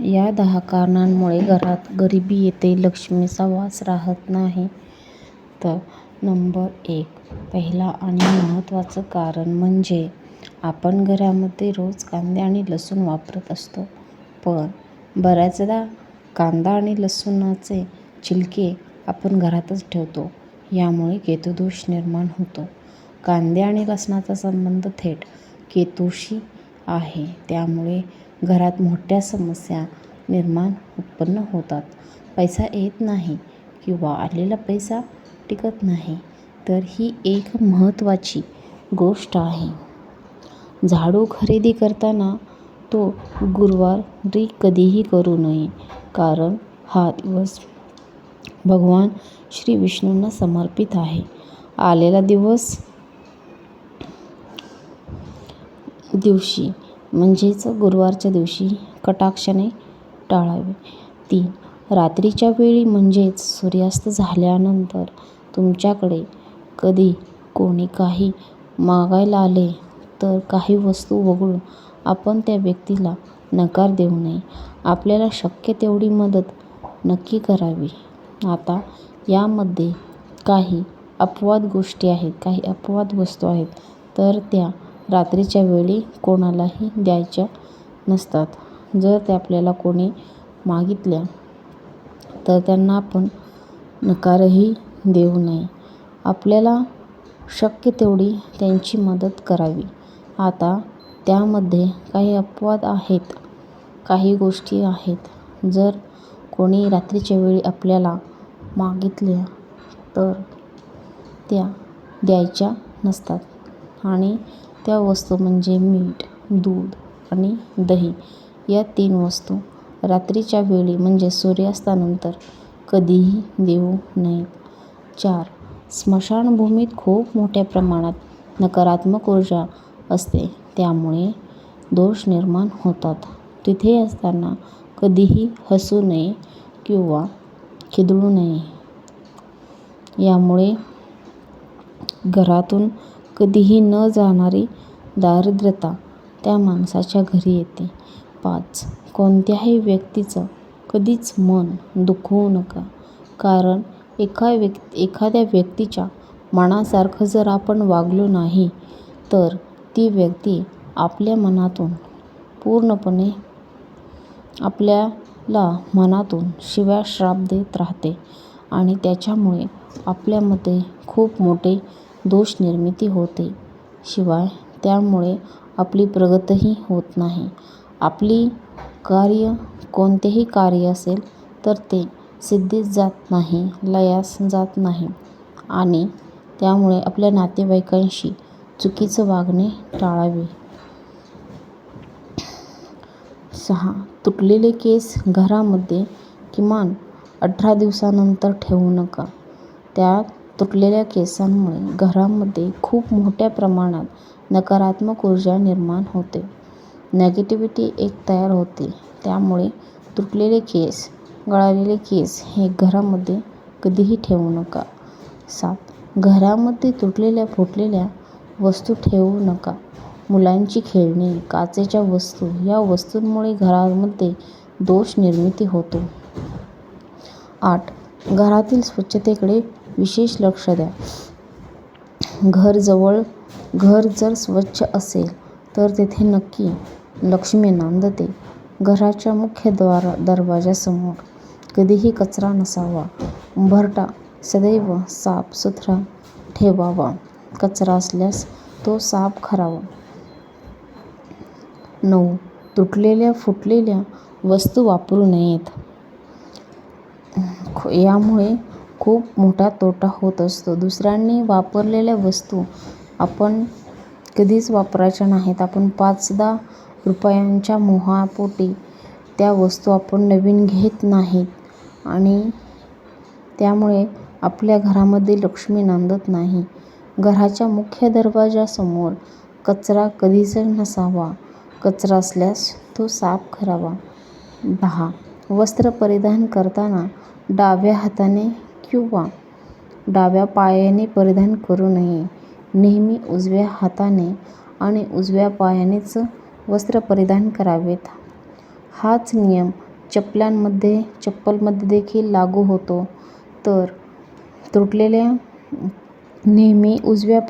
या दहा कारणांमुळे घरात गरिबी येते, लक्ष्मीचा वास राहत नाही. तर नंबर एक पहिला आणि महत्त्वाचं कारण म्हणजे आपण घरामध्ये रोज कांदे आणि लसूण वापरत असतो. पण बऱ्याचदा कांदा आणि लसूणाचे छिलके आपण घरातच ठेवतो. यामुळे केतुदोष निर्माण होतो. कांदे आणि लसणाचा संबंध थेट केतूशी आहे. त्यामुळे घरात मोठ्या समस्या निर्माण उत्पन्न होतात. पैसा येत नाही किंवा आलेला पैसा टिकत नाही. तर ही एक महत्त्वाची गोष्ट आहे. झाडू खरेदी करताना तो गुरुवारी कधीही करू नये. कारण हा दिवस भगवान श्रीविष्णूंना समर्पित आहे. आलेला दिवस दिवशी म्हणजेच गुरुवारच्या दिवशी कटाक्षाने टाळावे. तीन रात्रीच्या वेळी म्हणजेच सूर्यास्त झाल्यानंतर तुमच्याकडे कधी कोणी काही मागायला आले तर काही वस्तू वगळून आपण त्या व्यक्तीला नकार देऊ नये. आपल्याला शक्य तेवढी मदत नक्की करावी. आता यामध्ये काही अपवाद गोष्टी आहेत, काही अपवाद वस्तू आहेत तर त्या रात्रीच्या वेळी कोणालाही द्यायच्या नसतात. जर त्या आपल्याला कोणी मागितल्या तर त्यांना आपण नकारही देऊ नये. आपल्याला शक्य तेवढी त्यांची मदत करावी. आता त्यामध्ये काही अपवाद आहेत, काही गोष्टी आहेत. जर कोणी रात्रीच्या वेळी आपल्याला मागितल्या तर त्या द्यायच्या नसतात आणि त्या वस्तू म्हणजे मीठ, दूध आणि दही या तीन वस्तू रात्रीच्या वेळी म्हणजे सूर्यास्तानंतर कधीही देऊ नयेत. चार स्मशानभूमीत खूप मोठ्या प्रमाणात नकारात्मक ऊर्जा असते. त्यामुळे दोष निर्माण होतात. तिथे असताना कधीही हसू नये किंवा खिदळू नये. यामुळे घरातून कधीही न जाणारी दारिद्र्यता त्या माणसाच्या घरी येते. पाच कोणत्याही व्यक्तीचं कधीच मन दुखवू नका. कारण एखाद्या व्यक्तीच्या मनासारखं जर आपण वागलो नाही तर ती व्यक्ती आपल्या मनातून पूर्णपणे आपल्याला मनातून शिव्या शाप देत राहते आणि त्याच्यामुळे आपल्यामध्ये खूप मोठे दोष निर्मिती होते. शिवाय त्यामुळे आपली प्रगतही होत नाही. आपली कार्य कोणतेही कार्य असेल तर ते सिद्धीस जात नाही, लयास जात नाही आणि त्यामुळे आपल्या नातेवाईकांशी चुकीचं वागणे टाळावे. सहा तुटलेले केस घरामध्ये किमान अठरा दिवसानंतर ठेवू नका. त्यात तुटलेल्या केसांमुळे घरामध्ये खूप मोठ्या प्रमाणात नकारात्मक ऊर्जा निर्माण होते. निगेटिव्हिटी एक तयार होते. त्यामुळे तुटलेले केस, गळालेले केस हे घरामध्ये कधीही ठेवू नका. सात घरामध्ये तुटलेल्या फुटलेल्या वस्तू ठेवू नका. मुलांची खेळणी, काचेच्या वस्तू या वस्तूंमुळे घरामध्ये दोष निर्मिती होतो. आठ घरातील स्वच्छतेकडे विशेष लक्ष द्या. घर जर स्वच्छ असेल तर तेथे नक्की लक्ष्मी नांदते. घराच्या मुख्य दरवाजासमोर कधीही कचरा नसावा. उंबरठा सदैव साफ-सुथरा ठेवावा. कचरा असल्यास तो साफ करावा. नऊ तुटलेल्या, फुटलेल्या वस्तू वापरू नयेत. यामुळे खूप मोठा तोटा होत असतो. दुसऱ्यांनी वापरलेल्या वस्तू आपण कधीच वापरायच्या नाहीत. आपण पाचदा रुपयांच्या मोहापोटी त्या वस्तू आपण नवीन घेत नाहीत आणि त्यामुळे आपल्या घरामध्ये लक्ष्मी नांदत नाही. घराच्या मुख्य दरवाजासमोर कचरा कधीच नसावा. कचरा असल्यास तो साफ करावा. दहा वस्त्र परिधान करताना डाव्या हाताने किंवा डाव्या पायाने परिधान करू नये. नेहमी उजव्या हाताने आणि उजव्या पायानेच वस्त्र परिधान करावेत. हाच नियम चप्पलांमध्ये चप्पलमध्ये देखील लागू होतो तर तुटलेल्या नेहमी उजव्या पा